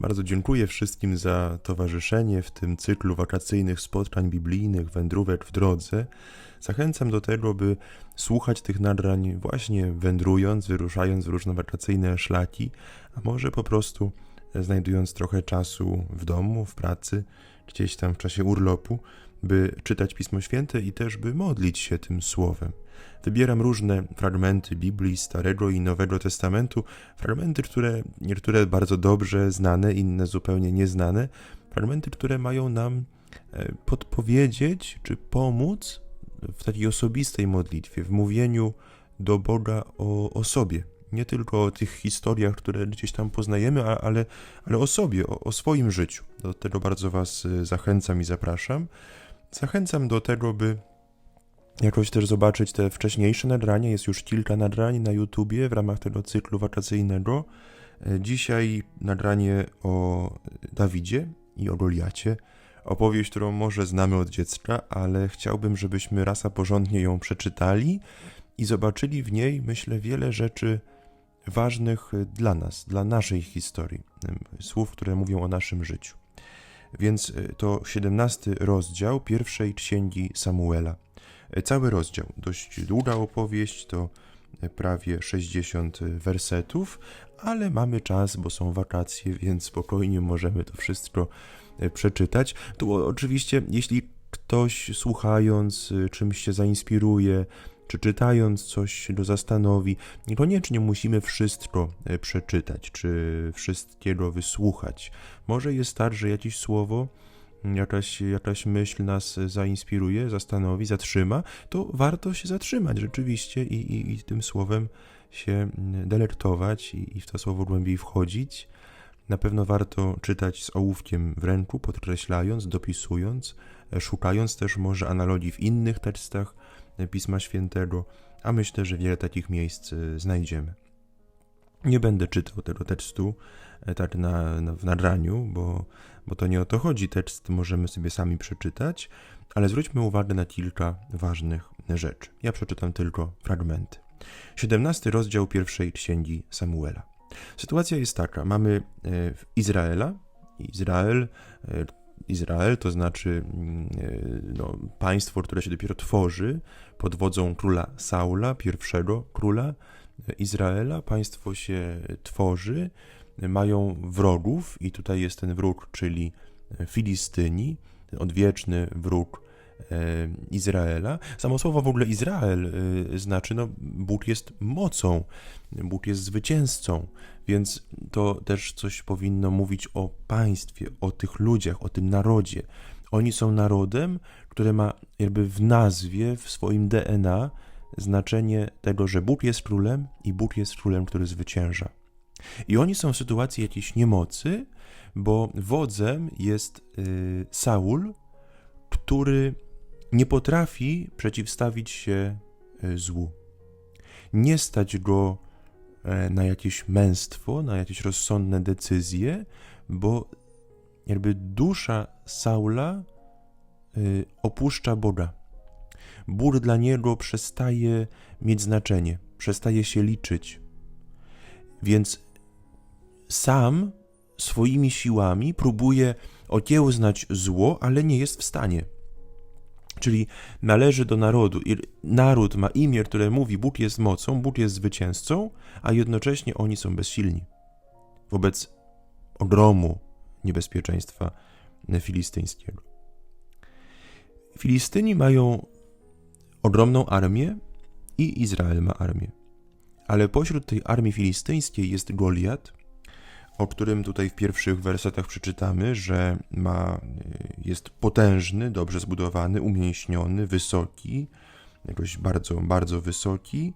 Bardzo dziękuję wszystkim za towarzyszenie w tym cyklu wakacyjnych spotkań biblijnych, wędrówek w drodze. Zachęcam do tego, by słuchać tych nadrań właśnie wędrując, wyruszając w różne wakacyjne szlaki, a może po prostu znajdując trochę czasu w domu, w pracy, gdzieś tam w czasie urlopu, by czytać Pismo Święte i też by modlić się tym słowem. Wybieram różne fragmenty Biblii, Starego i Nowego Testamentu, fragmenty, które niektóre bardzo dobrze znane, inne zupełnie nieznane, fragmenty, które mają nam e, podpowiedzieć czy pomóc w takiej osobistej modlitwie, w mówieniu do Boga o, o sobie. Nie tylko o tych historiach, które gdzieś tam poznajemy, ale, ale o sobie, o, o swoim życiu. Do tego bardzo Was e, zachęcam i zapraszam. Zachęcam do tego, by jakoś też zobaczyć te wcześniejsze nagrania. Jest już kilka nadrań na YouTubie w ramach tego cyklu wakacyjnego. E, dzisiaj nagranie o Dawidzie i o Goliacie. Opowieść, którą może znamy od dziecka, ale chciałbym, żebyśmy raz a porządnie ją przeczytali i zobaczyli w niej, myślę, wiele rzeczy ważnych dla nas, dla naszej historii, słów, które mówią o naszym życiu. Więc e, to 17 rozdział pierwszej księgi Samuela. E, cały rozdział, dość długa opowieść, to e, prawie 60 wersetów, ale mamy czas, bo są wakacje, więc spokojnie możemy to wszystko przeczytać. Tu oczywiście, jeśli ktoś słuchając czymś się zainspiruje, czy czytając coś go zastanowi, niekoniecznie musimy wszystko e, przeczytać, czy wszystkiego wysłuchać. Może jest tak, że jakieś słowo, jakaś, jakaś myśl nas zainspiruje, zastanowi, zatrzyma, to warto się zatrzymać rzeczywiście i, i, i tym słowem się delektować i, i w to słowo głębiej wchodzić. Na pewno warto czytać z ołówkiem w ręku, podkreślając, dopisując, e, szukając też może analogii w innych tekstach, Pisma Świętego, a myślę, że wiele takich miejsc y, znajdziemy. Nie będę czytał tego tekstu e, tak na, na, w nagraniu, bo, bo to nie o to chodzi. Tekst możemy sobie sami przeczytać, ale zwróćmy uwagę na kilka ważnych rzeczy. Ja przeczytam tylko fragmenty. 17 rozdział pierwszej księgi Samuela. Sytuacja jest taka: mamy e, Izraela, Izrael e, Izrael, to znaczy mm, e, no, państwo, które się dopiero tworzy pod wodzą króla Saula, pierwszego króla Izraela. Państwo się tworzy, mają wrogów i tutaj jest ten wróg, czyli Filistyni, odwieczny wróg E, Izraela. Samo słowo w ogóle Izrael e, znaczy, no, Bóg jest mocą, Bóg jest zwycięzcą, więc to też coś powinno mówić o państwie, o tych ludziach, o tym narodzie. Oni są narodem, który ma jakby w nazwie, w swoim DNA znaczenie tego, że Bóg jest królem i Bóg jest królem, który zwycięża. I oni są w sytuacji jakiejś niemocy, bo wodzem jest y, Saul, który nie potrafi przeciwstawić się e, złu. Nie stać go e, na jakieś męstwo, na jakieś rozsądne decyzje, bo jakby dusza Saula e, opuszcza Boga. Bóg dla niego przestaje mieć znaczenie, przestaje się liczyć. Więc sam swoimi siłami próbuje okiełznać zło, ale nie jest w stanie. Czyli należy do narodu naród ma imię, które mówi Bóg jest mocą, Bóg jest zwycięzcą, a jednocześnie oni są bezsilni wobec ogromu niebezpieczeństwa filistyńskiego. Filistyni mają ogromną armię i Izrael ma armię. Ale pośród tej armii filistyńskiej jest Goliat, o którym tutaj w pierwszych wersetach przeczytamy, że ma, y, jest potężny, dobrze zbudowany, umięśniony, wysoki, jakoś bardzo, bardzo wysoki,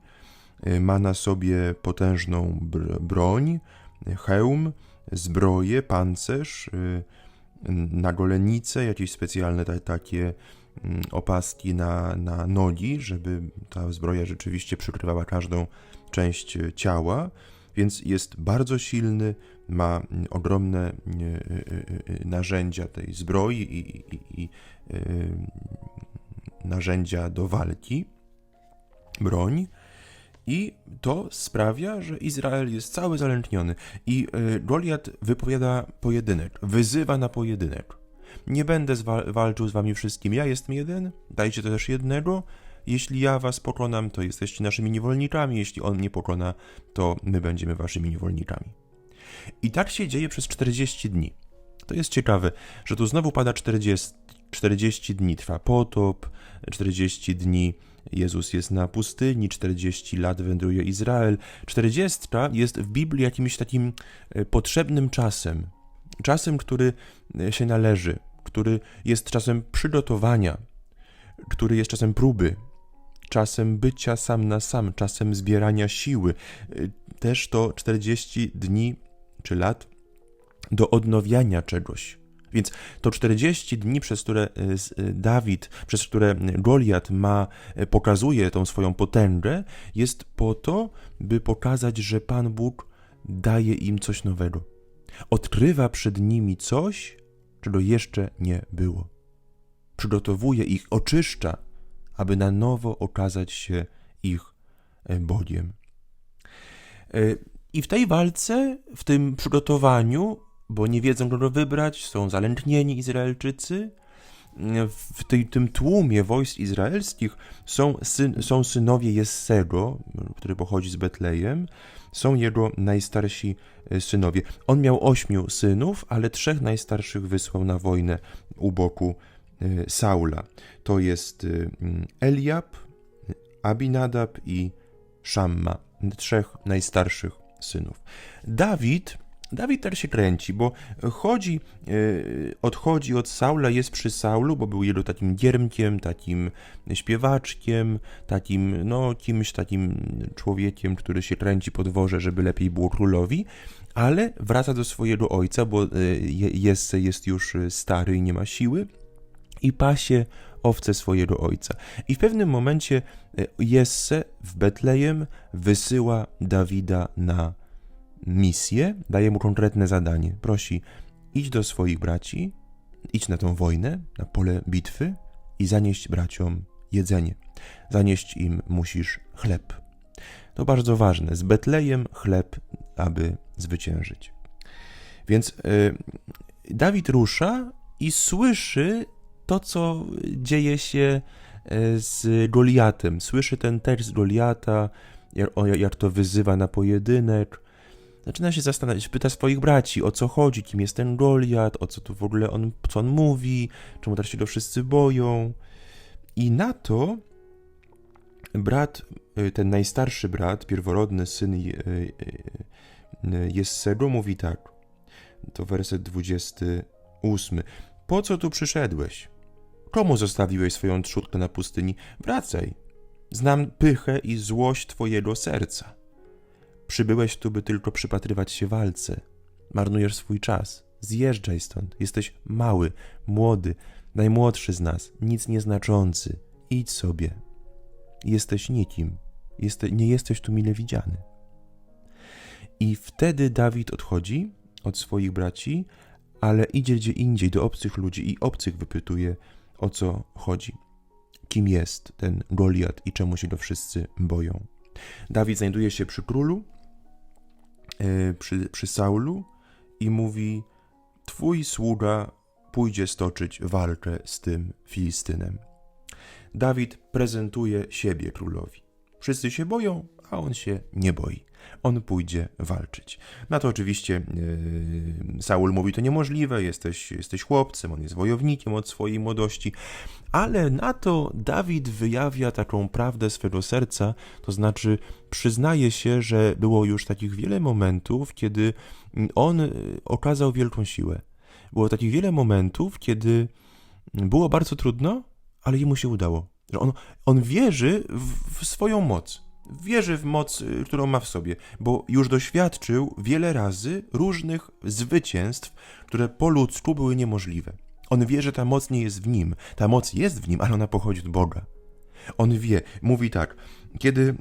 y, ma na sobie potężną broń, hełm, zbroję, pancerz, nagolenice, jakieś specjalne takie mm, opaski na, na nogi, żeby ta zbroja rzeczywiście przykrywała każdą część ciała więc jest bardzo silny, ma ogromne e, e, e, narzędzia tej zbroi i, i, i narzędzia do walki, broń I to sprawia, że Izrael jest cały zalękniony. I Goliat wypowiada pojedynek, wyzywa na pojedynek. Nie będę walczył z wami wszystkim, ja jestem jeden, dajcie też jednego. Jeśli ja was pokonam, to jesteście naszymi niewolnikami, jeśli on mnie pokona, to my będziemy waszymi niewolnikami. I tak się dzieje przez 40 dni. To jest ciekawe, że tu znowu pada 40, 40 dni, trwa potop, 40 dni Jezus jest na pustyni, 40 lat wędruje Izrael. 40 jest w Biblii jakimś takim e, potrzebnym czasem. Czasem, który e, się należy, który jest czasem przygotowania, który jest czasem próby, czasem bycia sam na sam, czasem zbierania siły. E, Też to 40 dni czy lat do odnowiania czegoś. Więc to 40 dni, przez które s- e, Dawid, przez które Goliat ma, pokazuje tą swoją potęgę, jest po to, by pokazać, że Pan Bóg daje im coś nowego. Odkrywa przed nimi coś, czego jeszcze nie było. Przygotowuje ich, oczyszcza, aby na nowo okazać się ich e, Bogiem. E, I w tej walce, w tym przygotowaniu, bo nie wiedzą, kogo wybrać, są zalęknieni Izraelczycy, w tej, tym tłumie wojsk izraelskich są, syn, są synowie Jessego, który pochodzi z Betlejem, są jego najstarsi e, synowie. On miał ośmiu synów, ale trzech najstarszych wysłał na wojnę u boku e, Saula. To jest e, mm, Eliab, Abinadab i Szamma, trzech najstarszych synów. Dawid, Dawid też się kręci, bo chodzi, e, odchodzi od Saula, jest przy Saulu, bo był jego takim giermkiem, takim śpiewaczkiem, takim, no, kimś takim człowiekiem, który się kręci po dworze, żeby lepiej było królowi, ale wraca do swojego ojca, bo Je- Jesse jest już stary i nie ma siły i pasie owce swojego ojca. I w pewnym momencie e, Jesse w Betlejem wysyła Dawida na misję, daje mu konkretne zadanie. Prosi, idź do swoich braci, idź na tą wojnę, na pole bitwy i zanieść braciom jedzenie. Zanieść im musisz chleb. To bardzo ważne. Z Betlejem chleb, aby zwyciężyć. Więc y, Dawid rusza i słyszy to, co dzieje się e, z Goliatem. Słyszy ten tekst Goliata, jak, jak to wyzywa na pojedynek. Zaczyna się zastanawiać, pyta swoich braci, o co chodzi, kim jest ten Goliat, o co tu w ogóle on, co on mówi, czemu teraz się to wszyscy boją. I na to brat, y, ten najstarszy brat, pierworodny syn y, Jessego mówi tak, to werset 28. Po co tu przyszedłeś? Komu zostawiłeś swoją trzutkę na pustyni? Wracaj. Znam pychę i złość twojego serca. Przybyłeś tu, by tylko przypatrywać się walce. Marnujesz swój czas. Zjeżdżaj stąd. Jesteś mały, młody, najmłodszy z nas, nic nieznaczący. Idź sobie. Jesteś nikim. Jeste, nie jesteś tu mile widziany. I wtedy Dawid odchodzi od swoich braci, ale idzie gdzie indziej, do obcych ludzi i obcych wypytuje, o co chodzi. Kim jest ten Goliat i czemu się go wszyscy boją. Dawid znajduje się przy królu, e, przy, przy Saulu i mówi: Twój sługa pójdzie stoczyć walkę z tym Filistynem. Dawid prezentuje siebie królowi. Wszyscy się boją, a on się nie boi. On pójdzie walczyć. Na to oczywiście yy, Saul mówi: To niemożliwe, jesteś, jesteś chłopcem, on jest wojownikiem od swojej młodości. Ale na to Dawid wyjawia taką prawdę swego serca, to znaczy przyznaje się, że było już takich wiele momentów, kiedy on y, okazał wielką siłę. Było takich wiele momentów, kiedy było bardzo trudno, ale jemu się udało. Że on, on wierzy w, w swoją moc. Wierzy w moc, y, którą ma w sobie, bo już doświadczył wiele razy różnych zwycięstw, które po ludzku były niemożliwe. On wie, że ta moc nie jest w nim. Ta moc jest w nim, ale ona pochodzi od Boga. On wie, mówi tak, kiedy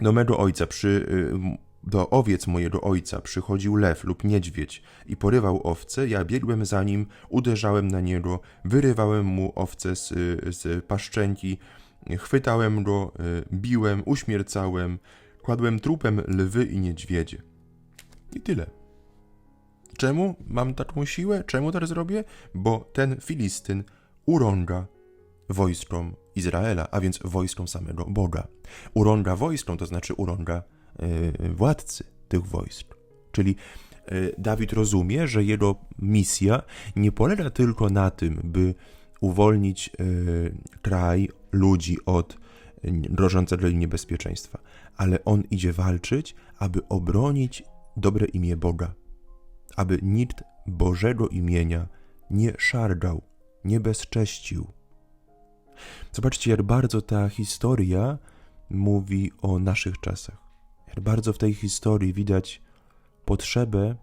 do mego ojca przy, y, do owiec mojego ojca przychodził lew lub niedźwiedź i porywał owce, ja biegłem za nim, uderzałem na niego, wyrywałem mu owce z, z paszczęki chwytałem go, y, biłem, uśmiercałem, kładłem trupem lwy i niedźwiedzie. I tyle. Czemu mam taką siłę? Czemu tak zrobię? Bo ten Filistyn urąga wojskom Izraela, a więc wojskom samego Boga. Urąga wojskom, to znaczy urąga y, władcy tych wojsk. Czyli y, Dawid rozumie, że jego misja nie polega tylko na tym, by uwolnić y, kraj, ludzi od grożącego im niebezpieczeństwa, ale on idzie walczyć, aby obronić dobre imię Boga, aby nikt Bożego imienia nie szargał, nie bezcześcił. Zobaczcie, jak bardzo ta historia mówi o naszych czasach. Jak bardzo w tej historii widać potrzebę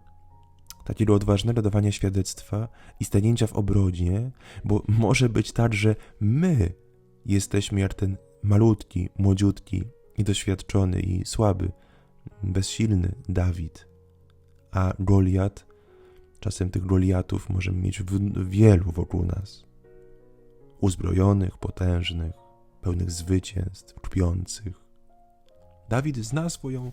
takiego odważnego dawania świadectwa i stanięcia w obronie, bo może być tak, że my jesteśmy jak ten malutki, młodziutki, niedoświadczony i słaby, bezsilny Dawid, a Goliat, czasem tych Goliatów możemy mieć wielu wokół nas. Uzbrojonych, potężnych, pełnych zwycięstw, kpiących. Dawid zna swoją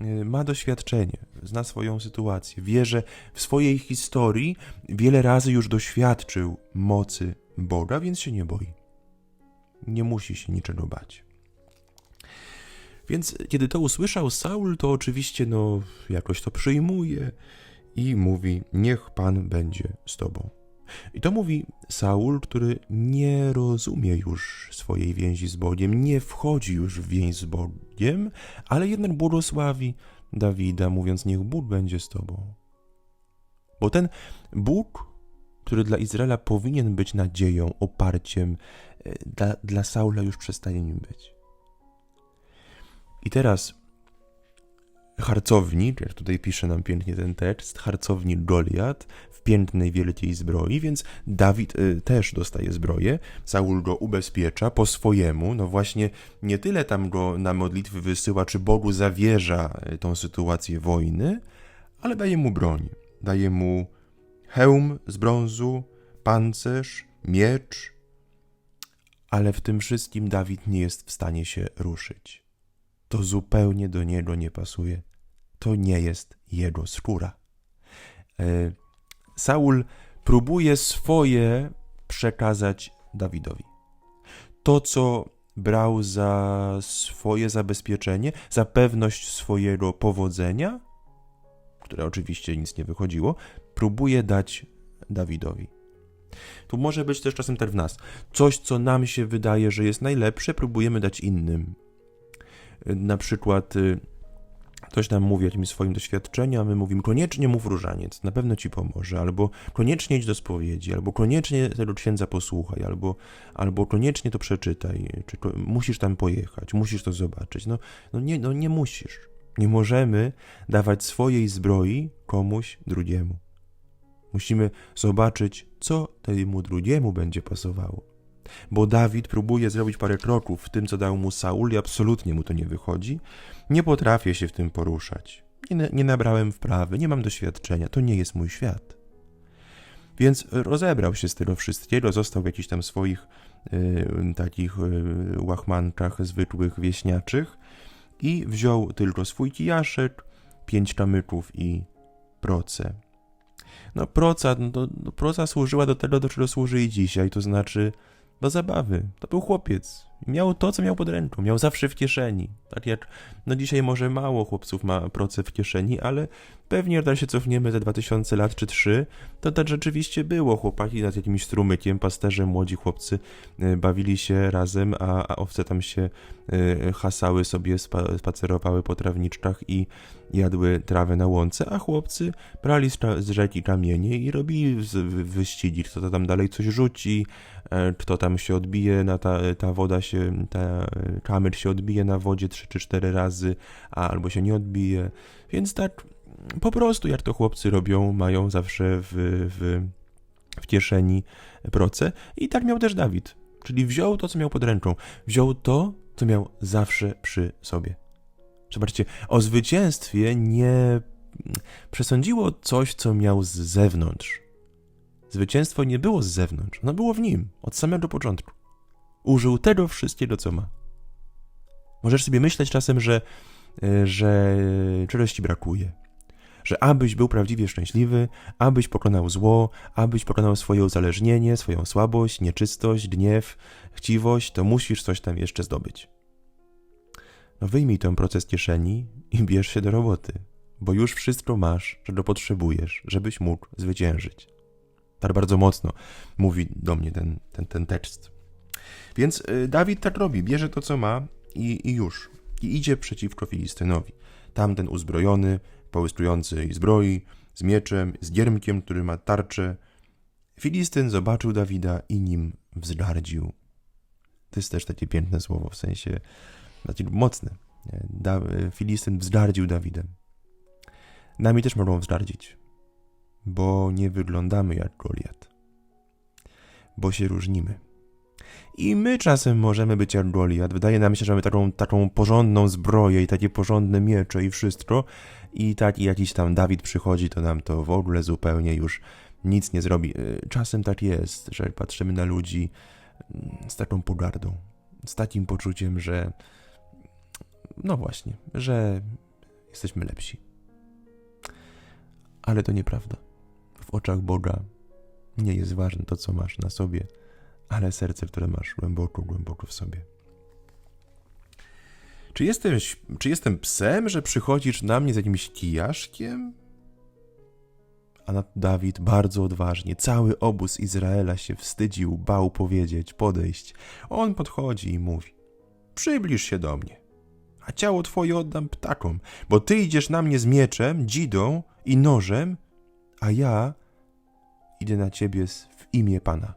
y, ma doświadczenie, zna swoją sytuację, wie, że w swojej historii wiele razy już doświadczył mocy Boga, więc się nie boi. Nie musi się niczego bać. Więc kiedy to usłyszał Saul, to oczywiście no jakoś to przyjmuje i mówi: Niech Pan będzie z tobą. I to mówi Saul, który nie rozumie już swojej więzi z Bogiem, nie wchodzi już w więź z Bogiem, ale jednak błogosławi Dawida, mówiąc: Niech Bóg będzie z tobą. Bo ten Bóg, który dla Izraela powinien być nadzieją, oparciem, e, dla, dla Saula już przestaje nim być. I teraz harcownik, jak tutaj pisze nam pięknie ten tekst, harcownik Goliat w pięknej, wielkiej zbroi, więc Dawid y, też dostaje zbroję, Saul go ubezpiecza po swojemu, no właśnie nie tyle tam go na modlitwy wysyła, czy Bogu zawierza y, tą sytuację wojny, ale daje mu broń, daje mu hełm z brązu, pancerz, miecz, ale w tym wszystkim Dawid nie jest w stanie się ruszyć. To zupełnie do niego nie pasuje to nie jest jego skóra. E, Saul próbuje swoje przekazać Dawidowi. To, co brał za swoje zabezpieczenie, za pewność swojego powodzenia, które oczywiście nic nie wychodziło, próbuje dać Dawidowi. Tu może być też czasem tak w nas. Coś, co nam się wydaje, że jest najlepsze, próbujemy dać innym. Na przykład y, Ktoś nam mówi o jakimś swoim doświadczeniu, a my mówimy, koniecznie mów różaniec, na pewno ci pomoże, albo koniecznie idź do spowiedzi, albo koniecznie tego księdza posłuchaj, albo, albo koniecznie to przeczytaj, czy musisz tam pojechać, musisz to zobaczyć. No, no, nie, no nie musisz. Nie możemy dawać swojej zbroi komuś drugiemu. Musimy zobaczyć, co temu drugiemu będzie pasowało. Bo Dawid próbuje zrobić parę kroków w tym, co dał mu Saul i absolutnie mu to nie wychodzi. Nie potrafię się w tym poruszać. Nie, nie nabrałem wprawy, nie mam doświadczenia, to nie jest mój świat. Więc rozebrał się z tego wszystkiego, został w jakichś tam swoich y, takich y, łachmankach zwykłych wieśniaczych i wziął tylko swój kijaszek, pięć kamyków i proce. No proca, no, no, proca służyła do tego, do czego służy i dzisiaj, to znaczy do zabawy. To był chłopiec. Miał to, co miał pod ręką, miał zawsze w kieszeni. Tak jak, no dzisiaj może mało chłopców ma proce w kieszeni, ale pewnie jak się cofniemy za 2000 lat czy 3, to tak rzeczywiście było. Chłopaki nad jakimś strumykiem, pasterze, młodzi chłopcy y, bawili się razem, a, a owce tam się y, hasały sobie, spacerowały po trawniczkach i jadły trawę na łące, a chłopcy brali z rzeki kamienie i robili wyścigi, kto to tam dalej coś rzuci, e, kto tam się odbije, na ta, ta woda się, ta kamyk się odbije na wodzie 3 czy 4 razy, albo się nie odbije. Więc tak po prostu jak to chłopcy robią, mają zawsze w, w, w kieszeni proce. I tak miał też Dawid. Czyli wziął to, co miał pod ręką. Wziął to, co miał zawsze przy sobie. Zobaczcie, o zwycięstwie nie przesądziło coś, co miał z zewnątrz. Zwycięstwo nie było z zewnątrz, ono było w nim od samego początku. Użył tego wszystkiego, co ma. Możesz sobie myśleć czasem, że, e, że czegoś ci brakuje. Że abyś był prawdziwie szczęśliwy, abyś pokonał zło, abyś pokonał swoje uzależnienie, swoją słabość, nieczystość, gniew, chciwość, to musisz coś tam jeszcze zdobyć. No wyjmij ten proces kieszeni i bierz się do roboty, bo już wszystko masz, czego potrzebujesz, żebyś mógł zwyciężyć. Tak bardzo mocno mówi do mnie ten, ten, ten tekst. Więc y, Dawid tak robi, bierze to, co ma i, i już. I idzie przeciwko Filistynowi. Tamten uzbrojony, połystrujący zbroi, z mieczem, z giermkiem, który ma tarczę. Filistyn zobaczył Dawida i nim wzgardził. To jest też takie piękne słowo, w sensie takie mocne. Da, Filistyn wzgardził Dawidem. Nami też mogą wzgardzić, bo nie wyglądamy jak Goliat, bo się różnimy. I my czasem możemy być jak Goliat. Wydaje nam się, że mamy taką, taką porządną zbroję i takie porządne miecze i wszystko. I taki jakiś tam Dawid przychodzi, to nam to w ogóle zupełnie już nic nie zrobi. Czasem tak jest, że patrzymy na ludzi z taką pogardą, z takim poczuciem, że no właśnie, że jesteśmy lepsi. Ale to nieprawda. W oczach Boga nie jest ważne to, co masz na sobie, ale serce, które masz głęboko, głęboko w sobie. Czy jestem, czy jestem psem, że przychodzisz na mnie z jakimś kijaszkiem? A Dawid bardzo odważnie, cały obóz Izraela się wstydził, bał powiedzieć, podejść. On podchodzi i mówi: Przybliż się do mnie, a ciało twoje oddam ptakom, bo ty idziesz na mnie z mieczem, dzidą i nożem, a ja idę na ciebie w imię Pana.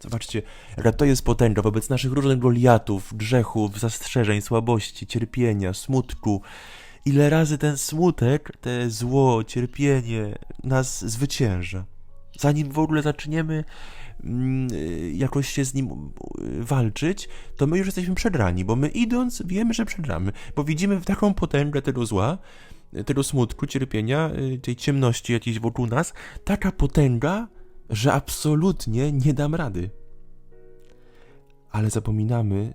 Zobaczcie, jaka to jest potęga wobec naszych różnych goliatów, grzechów, zastrzeżeń, słabości, cierpienia, smutku. Ile razy ten smutek, te zło, cierpienie nas zwycięża. Zanim w ogóle zaczniemy mm, jakoś się z nim y, walczyć, to my już jesteśmy przegrani, bo my idąc wiemy, że przegramy, bo widzimy taką potęgę tego zła, tego smutku, cierpienia, y, tej ciemności jakiejś wokół nas, taka potęga, że absolutnie nie dam rady. Ale zapominamy,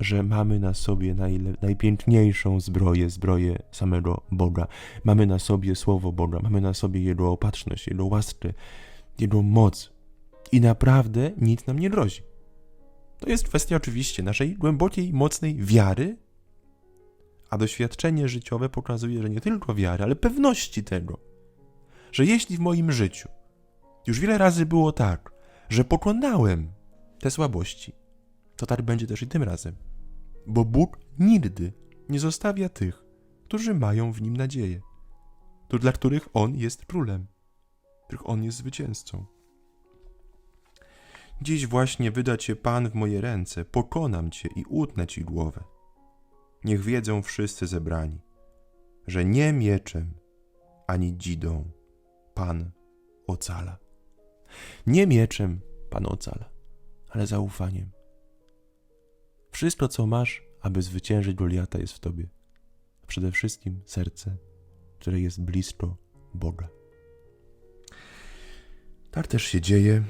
że mamy na sobie najle, najpiękniejszą zbroję, zbroję samego Boga. Mamy na sobie Słowo Boga, mamy na sobie Jego opatrzność, Jego łaskę, Jego moc. I naprawdę nic nam nie grozi. To jest kwestia oczywiście naszej głębokiej, mocnej wiary, a doświadczenie życiowe pokazuje, że nie tylko wiary, ale pewności tego, że jeśli w moim życiu już wiele razy było tak, że pokonałem te słabości, to tak będzie też i tym razem. Bo Bóg nigdy nie zostawia tych, którzy mają w nim nadzieję, to dla których On jest królem, których On jest zwycięzcą. Dziś właśnie wyda Cię Pan w moje ręce, pokonam Cię i utnę Ci głowę. Niech wiedzą wszyscy zebrani, że nie mieczem ani dzidą Pan ocala. Nie mieczem Pan ocala, ale zaufaniem. Wszystko, co masz, aby zwyciężyć Goliata, jest w tobie. A przede wszystkim serce, które jest blisko Boga. Tak też się dzieje.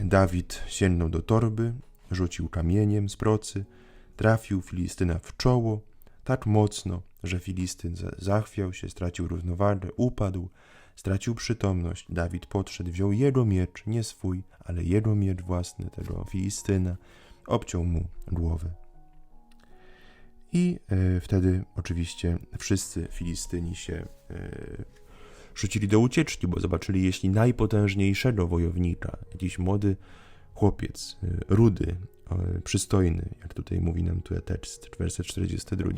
Dawid sięgnął do torby, rzucił kamieniem z procy, trafił Filistyna w czoło tak mocno, że Filistyn zachwiał się, stracił równowagę, upadł, stracił przytomność. Dawid podszedł, wziął jego miecz, nie swój, ale jego miecz własny, tego Filistyna, obciął mu głowę. I e, wtedy oczywiście wszyscy Filistyni się e, rzucili do ucieczki, bo zobaczyli, jeśli najpotężniejszego wojownika, jakiś młody chłopiec, e, rudy, przystojny, jak tutaj mówi nam tu tekst, werset 42,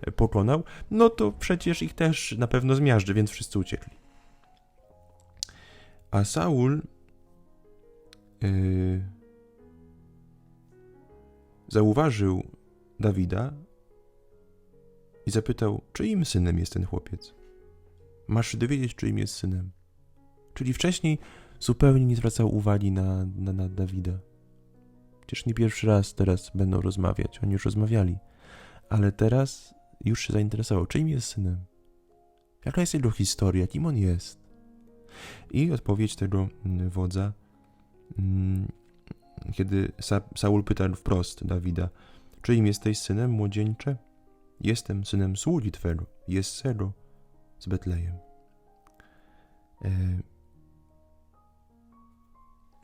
e, pokonał, no to przecież ich też na pewno zmiażdży, więc wszyscy uciekli. A Saul yy, zauważył Dawida i zapytał, czyim synem jest ten chłopiec. Masz się dowiedzieć, czyim jest synem. Czyli wcześniej zupełnie nie zwracał uwagi na, na, na Dawida. Przecież nie pierwszy raz teraz będą rozmawiać, oni już rozmawiali. Ale teraz już się zainteresował, czyim jest synem. Jaka jest jego historia, kim on jest. I odpowiedź tego mm, wodza mm, kiedy Sa Saul pyta wprost Dawida, czy im jesteś synem, młodzieńcze? Jestem synem sługi Twego, jest Sero z Betlejem. E,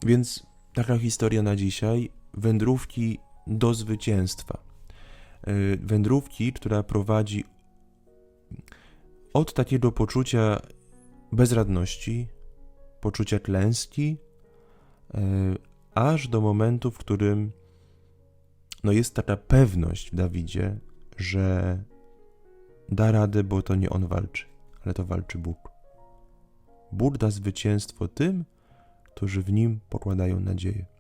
więc taka historia na dzisiaj, wędrówki do zwycięstwa. E, wędrówki, która prowadzi od takiego poczucia bezradności, poczucia klęski, e, aż do momentu, w którym no jest taka pewność w Dawidzie, że da radę, bo to nie on walczy, ale to walczy Bóg. Bóg da zwycięstwo tym, którzy w nim pokładają nadzieję.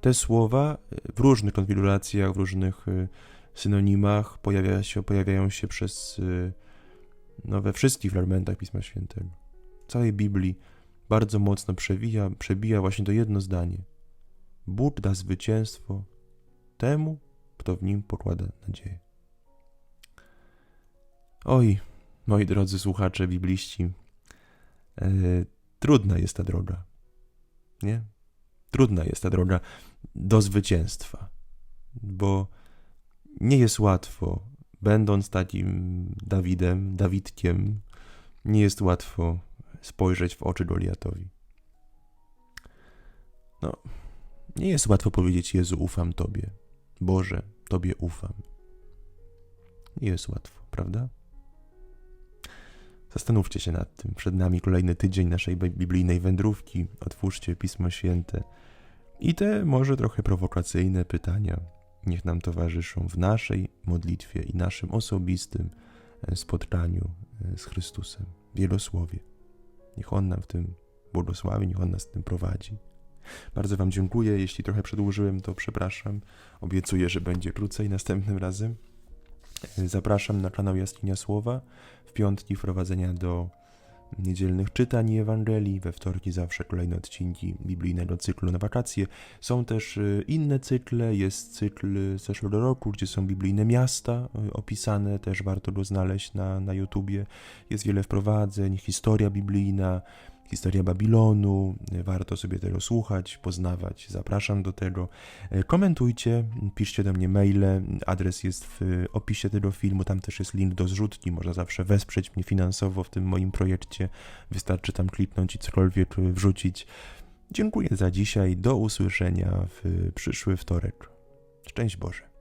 Te słowa w różnych konfiguracjach, w różnych y, synonimach pojawia się, pojawiają się przez y, no, we wszystkich fragmentach Pisma Świętego. Całej Biblii bardzo mocno przewija, przebija właśnie to jedno zdanie. Bóg da zwycięstwo temu, kto w nim pokłada nadzieję. Oj, moi drodzy słuchacze, bibliści, e, trudna jest ta droga. Nie? Trudna jest ta droga do zwycięstwa, bo nie jest łatwo, będąc takim Dawidem, Dawidkiem, nie jest łatwo spojrzeć w oczy Goliatowi. No, nie jest łatwo powiedzieć: Jezu, ufam Tobie. Boże, Tobie ufam. Nie jest łatwo, prawda? Zastanówcie się nad tym. Przed nami kolejny tydzień naszej biblijnej wędrówki. Otwórzcie Pismo Święte. I te może trochę prowokacyjne pytania niech nam towarzyszą w naszej modlitwie i naszym osobistym e, spotkaniu e, z Chrystusem. Wielosłowie. Niech On nam w tym błogosławi, niech On nas w tym prowadzi. Bardzo Wam dziękuję. Jeśli trochę przedłużyłem, to przepraszam. Obiecuję, że będzie krócej następnym razem. Zapraszam na kanał Jaskinia Słowa. W piątki wprowadzenia do niedzielnych czytań i Ewangelii, we wtorki zawsze kolejne odcinki biblijnego cyklu na wakacje. Są też y, inne cykle, jest cykl z zeszłego roku, gdzie są biblijne miasta y, opisane, też warto go znaleźć na, na YouTubie. Jest wiele wprowadzeń, historia biblijna, historia Babilonu. Warto sobie tego słuchać, poznawać. Zapraszam do tego. E, komentujcie, piszcie do mnie maile. Adres jest w opisie tego filmu. Tam też jest link do zrzutki. Można zawsze wesprzeć mnie finansowo w tym moim projekcie. Wystarczy tam kliknąć i cokolwiek wrzucić. Dziękuję za dzisiaj. Do usłyszenia w przyszły wtorek. Szczęść Boże.